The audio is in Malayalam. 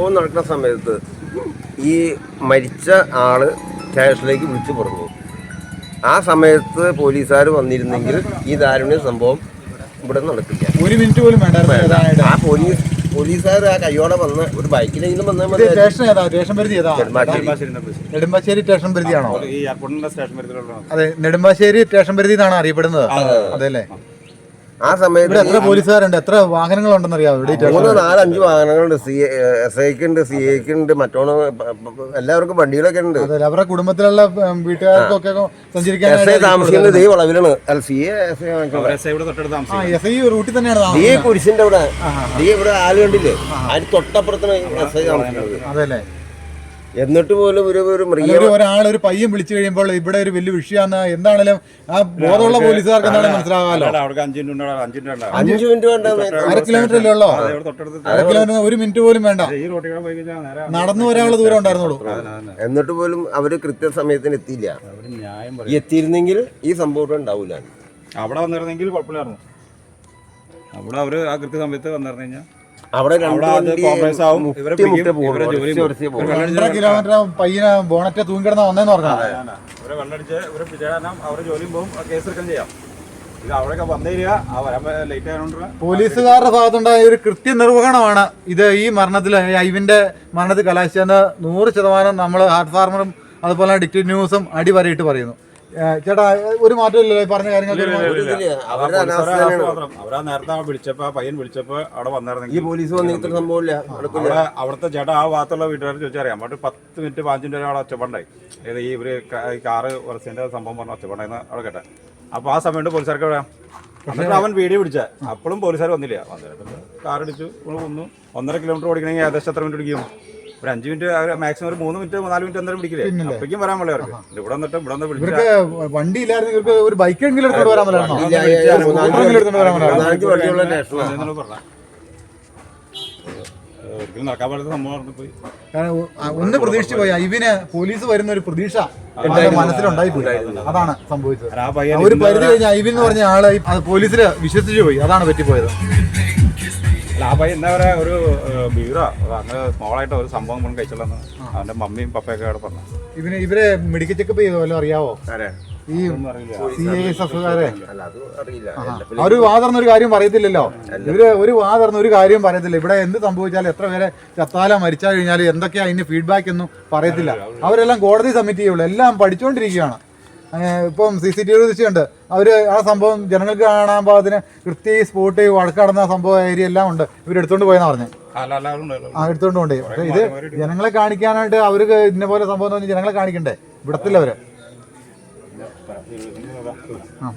സംഭവം നടക്കുന്ന സമയത്ത് ഈ മരിച്ച ആൾ സ്റ്റേഷനിലേക്ക് വിളിച്ചു പറഞ്ഞു. ആ സമയത്ത് പോലീസുകാർ വന്നിരുന്നെങ്കിൽ ഈ ദാരുണ്യ സംഭവം ഇവിടെ നടക്കില്ല. ഒരു മിനിറ്റ് പോലും വേണ്ട. ആ പോലീസ് പോലീസുകാർ ആ കയ്യോടെ വന്ന് ഒരു ബൈക്കിലെങ്കിലും വന്നാൽ മതി. സ്റ്റേഷൻ ഏതാ? സ്റ്റേഷൻ പരിധി ഏതാ? നെടുമ്പാശ്ശേരി. സ്റ്റേഷൻ പരിധിയാണോ? ഈ എയർപോർട്ടിന്റെ സ്റ്റേഷൻ പരിധിയിലുള്ള അതെ നെടുമ്പാശ്ശേരി സ്റ്റേഷൻ പരിധി എന്നാണ് അറിയപ്പെടുന്നത്. അതെ അല്ലേ ആ സമയത്ത് എത്ര പോലീസുകാരുണ്ട്? എത്ര വാഹനങ്ങളുണ്ടെന്ന് അറിയാമോ? നാലഞ്ച് വാഹനങ്ങളുണ്ട്. സി എസ് ഐക്ക് ഉണ്ട് സി ഐക്ക് ഉണ്ട് മറ്റോണ് എല്ലാവർക്കും വണ്ടികളൊക്കെ ഉണ്ട്. അതെ അവരുടെ കുടുംബത്തിലുള്ള വീട്ടുകാർക്കൊക്കെ വീട്ടുകാർക്കൊക്കെ എസ് ഐ താമസിക്കുന്നത് ഈ വളവിലാണ്. അല്ല സി എസ് ഐ റൂട്ടിൽ തന്നെയാണ് ഈ കുരിശിന്റെ അവിടെ. ഈ ഇവിടെ ആൽ കണ്ടില്ലേ അതിന് തൊട്ടപ്പുറത്താണ് എസ് ഐ താമസിക്കുന്നത്. അതെല്ലേ എന്നിട്ട് പോലും ഒരു ഒരാൾ ഒരു പയ്യൻ വിളിച്ചു കഴിയുമ്പോൾ ഇവിടെ ഒരു വലിയ വിഷയമാണ്. എന്താണെങ്കിലും ആ ബോധമുള്ള പോലീസുകാർക്ക് എന്താണെങ്കിലും മനസ്സിലാകാമല്ലോ അഞ്ച് മിനിറ്റ് ഉണ്ടാവും അഞ്ച് മിനിറ്റ് ഉണ്ടാവും അഞ്ചു മിനിറ്റ് വേണ്ട അര കിലോമീറ്റർ അല്ലേ ഉള്ളോ? ഇവിടെ തൊട്ടടുത്ത് അര കിലോമീറ്റർ ഒരു മിനിറ്റ് പോലും വേണ്ട. നടന്നു വരാനുള്ള ദൂരം ഉണ്ടായിരുന്നുള്ളൂ. എന്നിട്ട് പോലും അവർ കൃത്യസമയത്തിന് എത്തിയില്ല. എത്തിയിരുന്നെങ്കിൽ ഈ സംഭവം ഉണ്ടാവില്ല അവിടെ വന്നിരുന്നെങ്കിൽ കുഴപ്പമില്ലായിരുന്നു. അവിടെ അവർ ആ കൃത്യസമയത്ത് വന്നിരുന്നു കഴിഞ്ഞാൽ അവിടെ കിലോമീറ്റർ പയ്യനെ ബോണറ്റ് തൂങ്ങിക്കിടന്ന വന്നേന്ന് പറഞ്ഞാൽ ഇവരെ വെള്ളടിച്ച് ഇവരെ പിടിച്ചാൽ അവരെ ജോലിയും പോകും. ആ കേസ് എടുക്കാൻ ചെയ്യാം. പോലീസുകാരുടെ ഭാഗത്തുണ്ടായ ഒരു കൃത്യനിർവഹണമാണ് ഇത്. ഈ മരണത്തിൽ ഐവിന്റെ മരണത്തിൽ കലാശിച്ചെന്ന് നൂറ് ശതമാനം നമ്മൾ ഹാർട്ട് ഫാർമറും അതുപോലെ ഡിക്റ്റി ന്യൂസും അടിവരയിട്ട് പറയുന്നു. ചേട്ടാ ഒരു മാറ്റമില്ലല്ലോ ഇല്ലല്ലോ പറഞ്ഞ കാര്യങ്ങൾ. അവരാ നേരത്തെ വിളിച്ചപ്പോ ആ പയ്യൻ വിളിച്ചപ്പോ അവിടെ ഈ പോലീസ് സംഭവമില്ല അവിടുത്തെ ചേട്ടാ ആ ഭാഗത്തുള്ള വീട്ടുകാർ ചോദിച്ചറിയാം. അവിടെ പത്ത് മിനിറ്റ് പതിനഞ്ച് മിനിറ്റ് അവിടെ ഒച്ചപ്പണ്ടായി. ഏത് ഈ ഒരു കാറ് ഉറച്ചിന്റെ സംഭവം പറഞ്ഞ ഒച്ചപ്പണ്ടായിരുന്നു അവിടെ കേട്ടെ. അപ്പൊ ആ സമയത്ത് പോലീസുകാർക്ക് എവിടെയാ? എന്നിട്ട് അവൻ വീഡിയോ പിടിച്ച. അപ്പോഴും പോലീസുകാർ വന്നില്ല. വന്നിട്ട് കാർ ഇടിച്ചു വന്നു. ഒന്നര കിലോമീറ്റർ ഓടിക്കണമെങ്കിൽ ഏകദേശം എത്ര മിനിറ്റ് പിടിക്കും? ഒരു അഞ്ച് മിനിറ്റ് മാക്സിമം ഒരു മൂന്ന് മിനിറ്റ് നാല് മിനിറ്റ് എന്തായാലും പിടിക്കില്ലേ? അപ്പോഴേക്കും വരാൻ പോലെ അവർക്ക് ഇവിടെ വന്നിട്ട് ഇവിടെ ഇവർക്ക് വണ്ടി ഇല്ലായിരുന്നു ഇവർക്ക് ഒരു ബൈക്കെങ്കിലും എടുത്തോണ്ട് വരാൻ പറ്റാണോ ഇല്ല, ഇല്ല, ഇല്ല, മൂന്നാലഞ്ച് എടുത്തോണ്ട് വരാൻ പറ്റാണോ മൂന്നാലഞ്ച് വണ്ടിയുള്ള നാഷണൽ എന്നോട് പറഞ്ഞ ഒരിക്കലും നടക്കാൻ പറ്റാത്ത സംഭവം പോയി കാരണം ഒ- ഒന്ന് പ്രതീക്ഷിച്ചു പോയി. ഇവന് പോലീസ് വരുന്ന ഒരു പ്രതീക്ഷ എന്റെ മനസ്സിലുണ്ടായി പോയി അതാണ് സംഭവിച്ചത്. ആ പയ്യൻ ഒരു പരിധി കഴിഞ്ഞ ഐവിൻ എന്ന് പറഞ്ഞ ആൾ ഈ- അത് പോലീസിൽ വിശ്വസിച്ചു പോയി. അതാണ് പറ്റിപ്പോയത്. പയ്യൻ എന്താ പറയാ ഒരു ബീറോ അങ്ങനെ സ്മോളായിട്ട് ഒരു സംഭവം കൊണ്ട് കഴിച്ചുള്ളന്ന് അവന്റെ മമ്മിയും പപ്പയൊക്കെ അവിടെ പറഞ്ഞു. ഇവന് ഇവരെ മെഡിക്കൽ ചെക്കപ്പ് ചെയ്ത വല്ലതും അറിയാവോ? ആരാ? ഈ സി ഐ എസ് എഫുകാരെ അല്ല അത് അറിയില്ല. അവർ വാതർന്നൊരു കാര്യം പറയത്തില്ലല്ലോ? ഇവർ ഒരു വാതർന്ന ഒരു കാര്യം പറയത്തില്ല. ഇവിടെ എന്ത് സംഭവിച്ചാലും എത്ര പേരെ ചത്താല മരിച്ചാൽ കഴിഞ്ഞാൽ എന്തൊക്കെയാ അതിന് ഫീഡ്ബാക്ക് ഒന്നും പറയത്തില്ല. അവരെല്ലാം കോടതി സബ്മിറ്റ് ചെയ്യുള്ളൂ. എല്ലാം പഠിച്ചുകൊണ്ടിരിക്കുകയാണ് ഇപ്പം സി സി ടി വി ദൃശ്യമുണ്ട് അവർ ആ സംഭവം ജനങ്ങൾക്ക് കാണാൻ പാകത്തിന് കൃത്യ സ്പോട്ട് വഴക്കടന്ന സംഭവ ഏരിയ എല്ലാം ഉണ്ട്. ഇവർ എടുത്തോണ്ട് പോയെന്ന് പറഞ്ഞു. ആ എടുത്തോണ്ട് കൊണ്ടേ പക്ഷേ ഇത് ജനങ്ങളെ കാണിക്കാനായിട്ട് അവർക്ക് ഇന്ന പോലെ സംഭവം എന്ന് പറഞ്ഞാൽ ജനങ്ങളെ കാണിക്കണ്ടേ? വിടത്തില്ല അവർ. ആ.